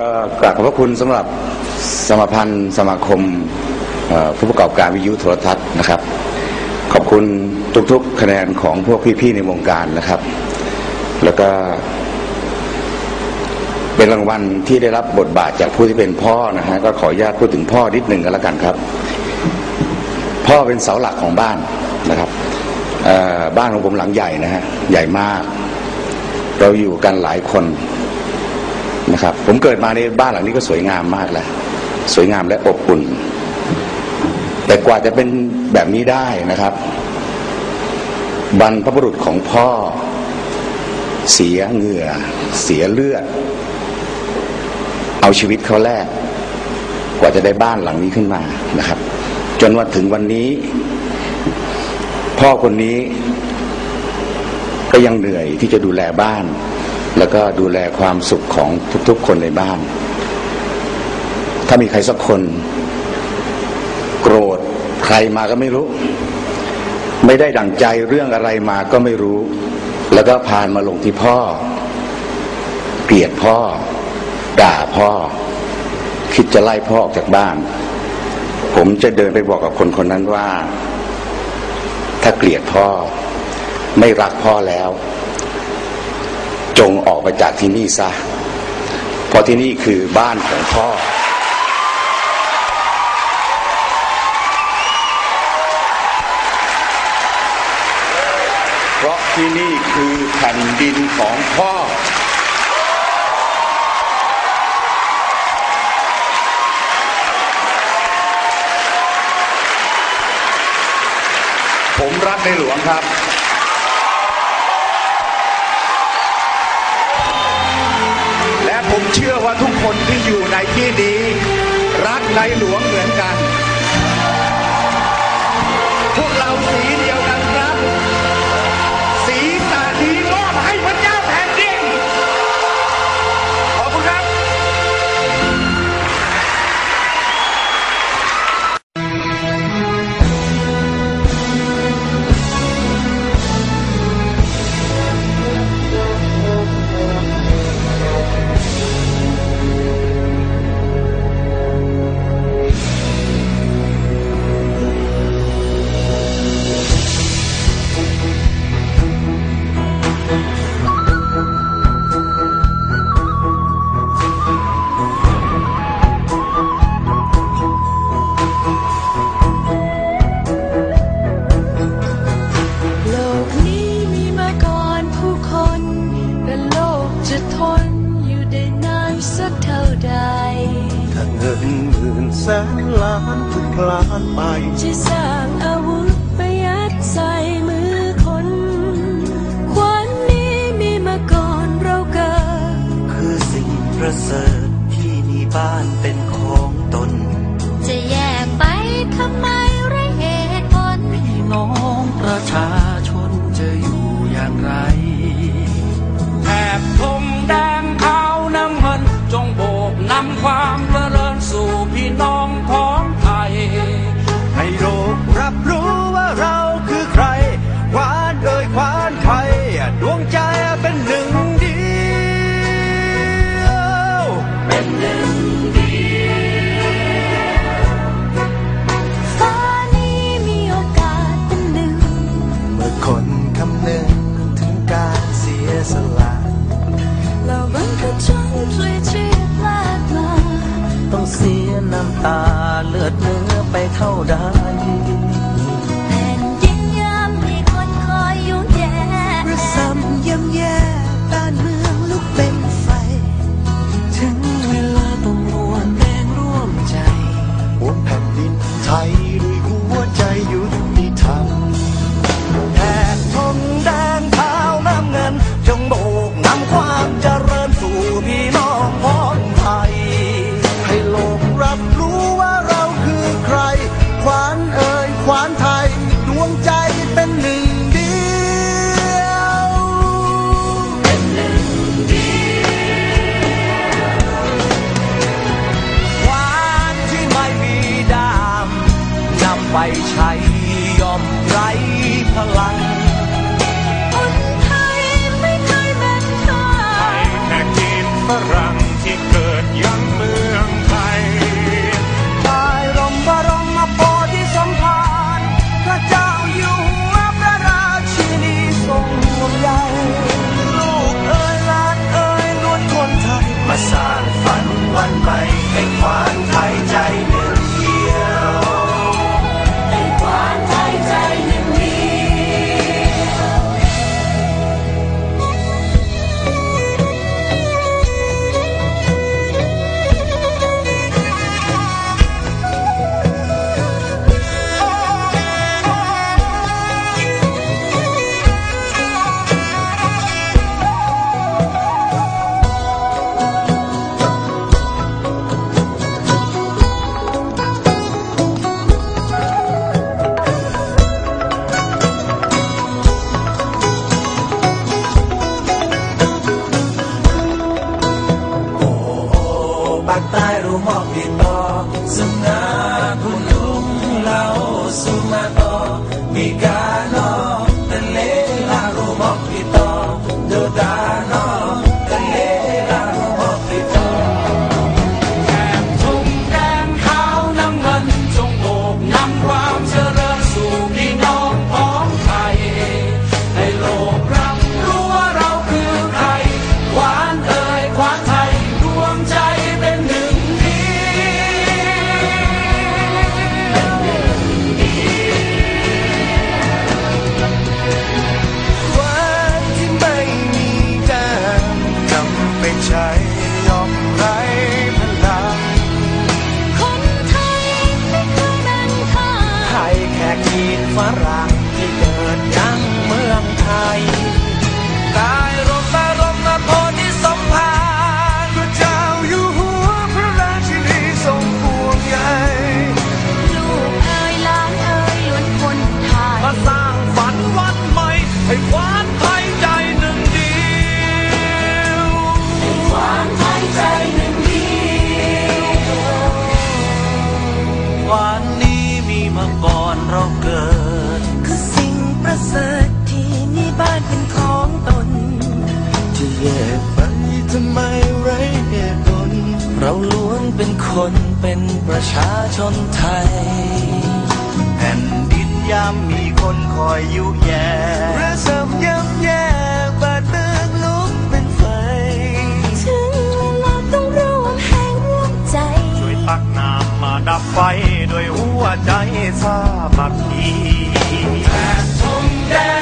ก็กราบขอบพระคุณสำหรับสมาพันธ์สมาคมผู้ประกอบการวิทยุโทรทัศน์นะครับ ขอบคุณทุกๆ คะแนนของพวกพี่ๆในวงการนะครับ แล้วก็ เป็นรางวัลที่ได้รับบทบาทจากผู้ที่เป็นพ่อนะฮะก็ขออนุญาตพูดถึงพ่อนิดหนึ่งกันแล้วกันครับ พ่อเป็นเสาหลักของบ้านนะครับบ้านของผมหลังใหญ่นะฮะใหญ่มาก เราอยู่กันหลายคน นะครับผมเกิดมาในบ้านหลังนี้ก็สวยงามมากแล้วสวยงามและอบอุ่น แต่กว่าจะเป็นแบบนี้ได้นะครับ บรรพบุรุษของพ่อ เสียเหงื่อ เสียเลือด เอาชีวิตเขาแลกกว่าจะได้บ้านหลังนี้ขึ้นมานะครับ จนวันถึงวันนี้ พ่อคนนี้ก็ยังเหนื่อยที่จะดูแลบ้าน แล้วก็ดูแลความสุขของทุกๆคนในบ้าน ถ้ามีใครสักคน โกรธใครมาก็ไม่รู้ ไม่ได้ดั่งใจเรื่องอะไรมาก็ไม่รู้ แล้วก็พานมาลงที่พ่อ เกลียดพ่อ ด่าพ่อ คิดจะไล่พ่อออกจากบ้าน ผมจะเดินไปบอกกับคนคนนั้นว่า ถ้าเกลียดพ่อ ไม่รักพ่อแล้ว จงออกไปจากที่นี่ซะเพราะที่นี่คือบ้านของพ่อ เพราะที่นี่คือแผ่นดินของพ่อผมรักในหลวงครับ เชื่อว่าทุกคนที่อยู่ในที่นี้ รักในหลวงเหมือนกัน น้ำตาเลือดเนื้อไปเท่าใด amarrando. farra. ตุไปทำไมไรเหตุผล เราล้วนเป็นคนเป็นประชาชนไทย แผ่นดินยามมีคนคอยยุแย่ระสำย้ำแย่บาดเบื้องลุกเป็นไฟ ถึงเราต้องรวมแห่งใจ ช่วยปักน้ำมาดับไฟด้วยหัวใจสาบัคคีแผ่นทงแดง